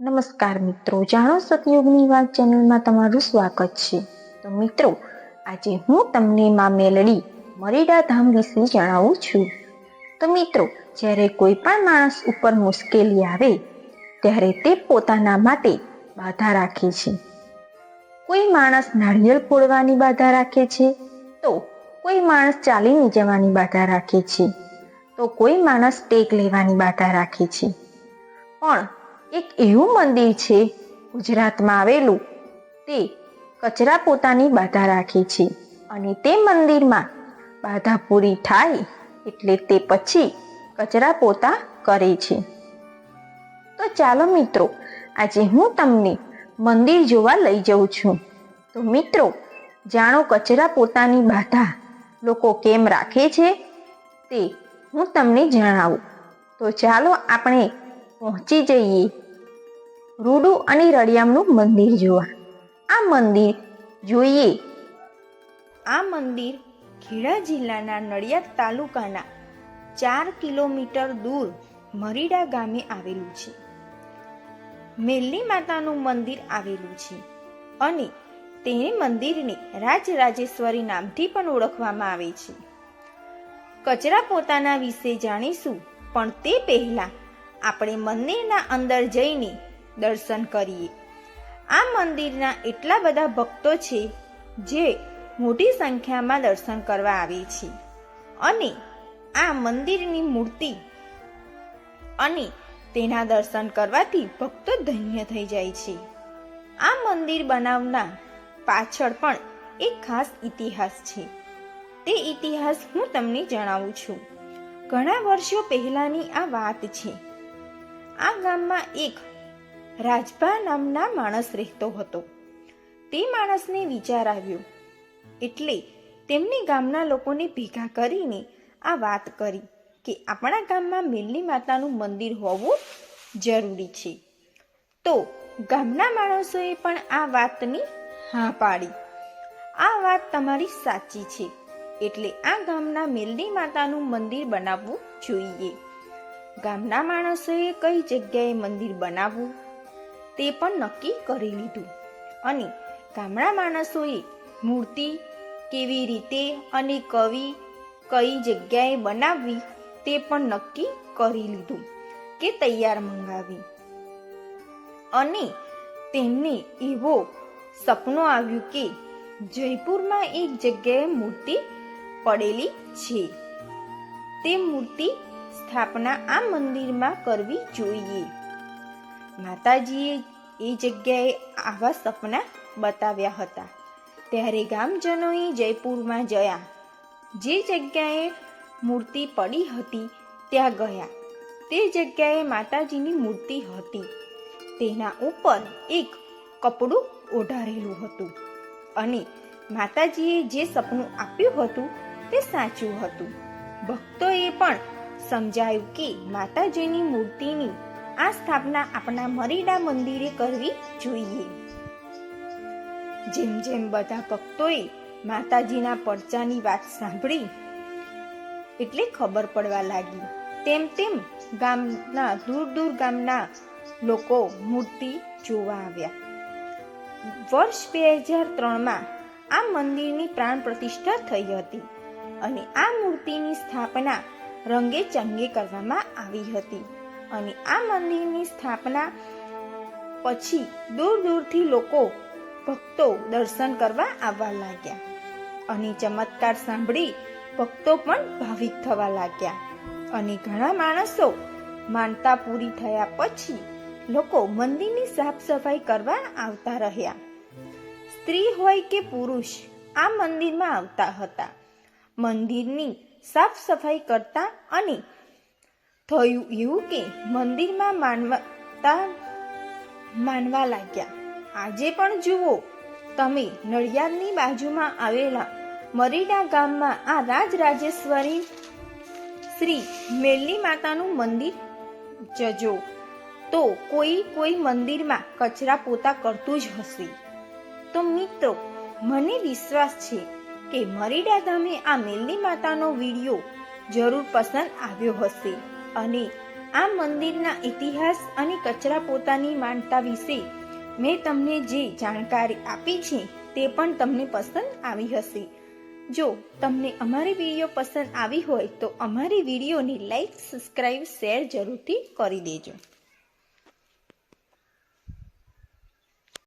નમસ્કાર મિત્રો, જાણો સતયુગની વાત ચેનલમાં તમારું સ્વાગત છે. તો મિત્રો, આજે હું તમને મા મેલડી મરીડા ધામ વિશે જણાવું છું. તો મિત્રો, જ્યારે કોઈ પણ માણસ ઉપર મુશ્કેલી આવે, ત્યારે તે પોતાના માટે બાધા રાખે છે. કોઈ માણસ નાળિયેર ફોડવાની બાધા રાખે છે, તો કોઈ માણસ ચાલીને જવાની બાધા રાખે છે, તો કોઈ માણસ ટેક લેવાની બાધા રાખે છે. પણ એક એવું મંદિર છે, ગુજરાતમાં આવેલું. તે કચરા પોતાની બાધા રાખે છે અને તે મંદિરમાં બાધા પૂરી થાય એટલે તે પછી કચરા પોતા કરે છે. તો ચાલો મિત્રો, આજે હું તમને મંદિર જોવા લઈ જાઉં છું. તો મિત્રો, જાણો કચરા પોતાની બાધા લોકો કેમ રાખે છે? તે હું તમને જણાવું. તો ચાલો આપણે પહોંચી જઈએ. રૂડુ અને રળિયામનું મંદિર જોવા. આ મંદિર જોઈએ. આ મંદિર ખેડા જિલ્લાના નડિયાદ તાલુકાના ચાર કિલોમીટર દૂર મરીડા ગામે આવેલું છે. મેલ્લી માતાનું મંદિર આવેલું છે અને તે મંદિરને રાજરાજેશ્વરી નામથી પણ ઓળખવામાં આવે છે. કચરા પોતાના વિશે જાણીશું, પણ તે પહેલા આપણે મંદિરના અંદર જઈને દર્શન કરીએ. આ મંદિરના એટલા બધા ભક્તો છે જે મોટી સંખ્યામાં દર્શન કરવા આવે છે. અને આ મંદિરની મૂર્તિ અને તેના દર્શન કરવાથી ભક્તો ધન્ય થઈ જાય છે. આ મંદિર બનાવના પાછળ પણ એક ખાસ ઇતિહાસ છે. તે ઇતિહાસ હું તમને જણાવું છું. ઘણા વર્ષો પહેલાની આ વાત છે. આ ગામમાં એક રાજભા નામના માણસ રહેતો હતો. તે માણસને વિચાર આવ્યો. એટલે તેમણે ગામના લોકોને ભેગા કરીને આ વાત કરી કે આપણા ગામમાં મેલ્લી માતાનું મંદિર હોવું જરૂરી છે. તો ગામના માણસોએ પણ આ વાતની હા પાડી. આ વાત તમારી સાચી છે. એટલે આ ગામના મેલ્લી માતાનું મંદિર બનાવવું જોઈએ. ગામના માણસોએ કઈ જગ્યાએ મંદિર બનાવવું તે પણ નક્કી કરી લીધું. અને ગામડા માણસોએ મૂર્તિ કેવી રીતે અને કવિ કઈ જગ્યાએ બનાવવી તે પણ નક્કી કરી લીધું કે તૈયાર મંગાવી. અને તેમને એવો સપનો આવ્યું કે જયપુરમાં એક જગ્યાએ મૂર્તિ પડેલી છે. તે મૂર્તિ સ્થાપના આ મંદિરમાં કરવી જોઈએ. માતાજીએ એ જગ્યાએ આવા સપના બતાવ્યા હતા. ત્યારે ગામજનોએ જયપુરમાં જયા. જે જગ્યાએ મૂર્તિ પડી હતી, ત્યાં ગયા. તે જગ્યાએ માતાજીની મૂર્તિ હતી. તેના ઉપર એક કપડું ઓઢારેલું હતું અને માતાજીએ જે સપનું આપ્યું હતું, તે સાચું હતું. ભક્તોએ પણ સમજાયું કે માતાજીની મૂર્તિની આ સ્થાપના આપણા મરીડા મંદિરે કરવી જોઈએ. જેમ જેમ બધા ભક્તોએ માતાજીના પડચાની વાત સાંભળી, એટલે ખબર પડવા લાગી. તેમ તેમ ગામના, દૂર દૂર ગામના લોકો મૂર્તિ જોવા આવ્યા. વર્ષ બે હજાર ત્રણમાં આ મંદિરની પ્રાણ પ્રતિષ્ઠા થઈ હતી અને આ મૂર્તિની સ્થાપના રંગે ચંગે કરવામાં આવી હતી. અને આ મંદિરની સ્થાપના પછી દૂર દૂરથી લોકો ભક્તો દર્શન કરવા આવવા લાગ્યા. અને ચમત્કાર સાંભળી ભક્તો પણ ભાવિક થવા લાગ્યા. અને ઘણા માણસો માનતા પૂરી થયા પછી લોકો મંદિરની સાફ સફાઈ કરવા આવતા રહ્યા. સ્ત્રી હોય કે પુરુષ આ મંદિરમાં આવતા હતા. મંદિરની સાફ સફાઈ કરતા અને થયું એવું કે મંદિરમાં માનવતા માનવા લાગ્યા. આજે પણ જુઓ, તમે નડિયાદની બાજુમાં આવેલા મરીડા ગામમાં આ રાજરાજેશ્વરી શ્રી મેલની માતાનું મંદિર જજો. તો કોઈ કોઈ મંદિરમાં કચરા પોતા કરતું જ હશે. તો મિત્રો, મને વિશ્વાસ છે કે મરીડા ગામે આ મેલની માતાનો વીડિયો જરૂર પસંદ આવ્યો હશે અને આ મંદિરના ઇતિહાસ અને કચરા પોતાની માનતા વિશે મેં તમને જે જાણકારી આપી છે તે પણ તમને પસંદ આવી હશે. જો તમને અમારી વીડિયો પસંદ આવી હોય તો અમારી વિડીયોને લાઈક, સબસ્ક્રાઈબ, શેર જરૂરથી કરી દેજો.